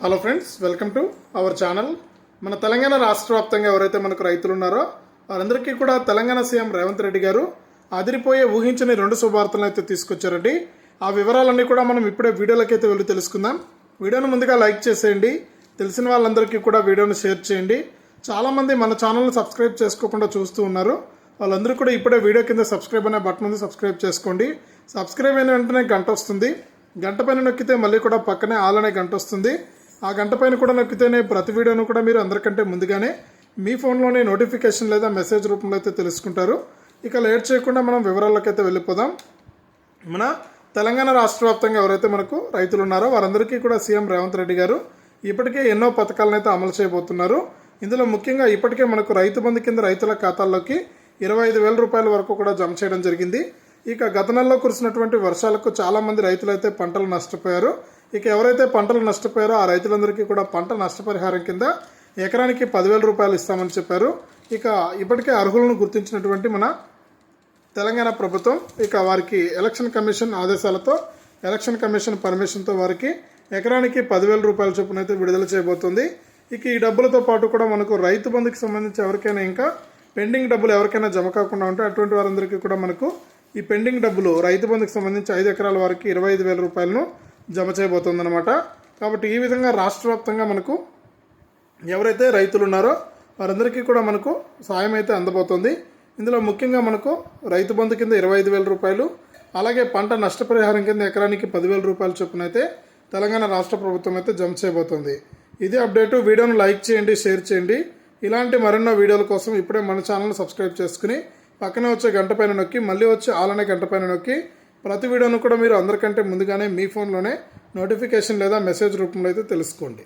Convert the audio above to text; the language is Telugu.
Hello friends welcome to our channel మన తెలంగాణ రాష్ట్ర వ్యాప్తంగా ఎవరైతే మనకు రైతులు ఉన్నారో వారందరికీ కూడా తెలంగాణ సీఎం రేవంత్ రెడ్డి గారు అదిరిపోయే ఊహించని రెండు శుభార్తలను అయితే తీసుకొచ్చారండి. ఆ వివరాలన్నీ కూడా మనం ఇప్పుడే వీడియోలకైతే వెళ్ళి తెలుసుకుందాం. వీడియోను ముందుగా లైక్ చేసేయండి. తెలిసిన వాళ్ళందరికీ కూడా వీడియోను షేర్ చేయండి. చాలామంది మన ఛానల్ని సబ్స్క్రైబ్ చేసుకోకుండా చూస్తూ ఉన్నారు. వాళ్ళందరూ కూడా ఇప్పుడే వీడియో కింద సబ్స్క్రైబ్ అనే బటన్ ఉంది సబ్స్క్రైబ్ చేసుకోండి. సబ్స్క్రైబ్ అయిన వెంటనే గంట వస్తుంది. గంట పైన నొక్కితే మళ్ళీ కూడా పక్కనే ఆల్ అనే గంట వస్తుంది. ఆ గంట పైన కూడా నొక్కితేనే ప్రతి వీడియోను కూడా మీరు అందరికంటే ముందుగానే మీ ఫోన్లోనే నోటిఫికేషన్ లేదా మెసేజ్ రూపంలో అయితే తెలుసుకుంటారు. ఇక లేట్ చేయకుండా మనం వివరాల్లోకి అయితే వెళ్ళిపోదాం. మన తెలంగాణ రాష్ట్ర వ్యాప్తంగా ఎవరైతే మనకు రైతులు ఉన్నారో వారందరికీ కూడా సీఎం రేవంత్ రెడ్డి గారు ఇప్పటికే ఎన్నో పథకాలను అయితే అమలు చేయబోతున్నారు. ఇందులో ముఖ్యంగా ఇప్పటికే మనకు రైతు బంధు కింద రైతుల ఖాతాల్లోకి ఇరవై ఐదు వేల రూపాయల వరకు కూడా జమ చేయడం జరిగింది. ఇక గత నెలలో కురిసినటువంటి వర్షాలకు చాలామంది రైతులైతే పంటలు నష్టపోయారు. ఇక ఎవరైతే పంటలు నష్టపోయారో ఆ రైతులందరికీ కూడా పంట నష్టపరిహారం కింద ఎకరానికి పదివేల రూపాయలు ఇస్తామని చెప్పారు. ఇక ఇప్పటికే అర్హులను గుర్తించినటువంటి మన తెలంగాణ ప్రభుత్వం ఇక వారికి ఎలక్షన్ కమిషన్ ఆదేశాలతో ఎలక్షన్ కమిషన్ పర్మిషన్తో వారికి ఎకరానికి పదివేల రూపాయల చొప్పున అయితే విడుదల చేయబోతుంది. ఇక ఈ డబ్బులతో పాటు కూడా మనకు రైతు బంధుకి సంబంధించి ఎవరికైనా ఇంకా పెండింగ్ డబ్బులు ఎవరికైనా జమ కాకుండా ఉంటే అటువంటి వారందరికీ కూడా మనకు ఈ పెండింగ్ డబ్బులు రైతు బంధుకి సంబంధించి ఐదు ఎకరాల వారికి ఇరవై ఐదు వేల రూపాయలను జమ చేయబోతుందన్నమాట. కాబట్టి ఈ విధంగా రాష్ట్ర వ్యాప్తంగా మనకు ఎవరైతే రైతులు ఉన్నారో వారందరికీ కూడా మనకు సాయం అయితే అందబోతుంది. ఇందులో ముఖ్యంగా మనకు రైతు బంధు కింద ఇరవై ఐదు వేల రూపాయలు అలాగే పంట నష్టపరిహారం కింద ఎకరానికి పదివేల రూపాయల చొప్పున అయితే తెలంగాణ రాష్ట్ర ప్రభుత్వం అయితే జమ చేయబోతుంది. ఇదే అప్డేటు. వీడియోను లైక్ చేయండి షేర్ చేయండి. ఇలాంటి మరెన్నో వీడియోల కోసం ఇప్పుడే మన ఛానల్ సబ్స్క్రైబ్ చేసుకుని పక్కనే వచ్చే గంట పైన నొక్కి మళ్ళీ వచ్చే ఆలనే గంట పైన నొక్కి ప్రతి వీడియోను కూడా మీరు అందరికంటే ముందుగానే మీ ఫోన్లోనే నోటిఫికేషన్ లేదా మెసేజ్ రూపంలో అయితే తెలుసుకోండి.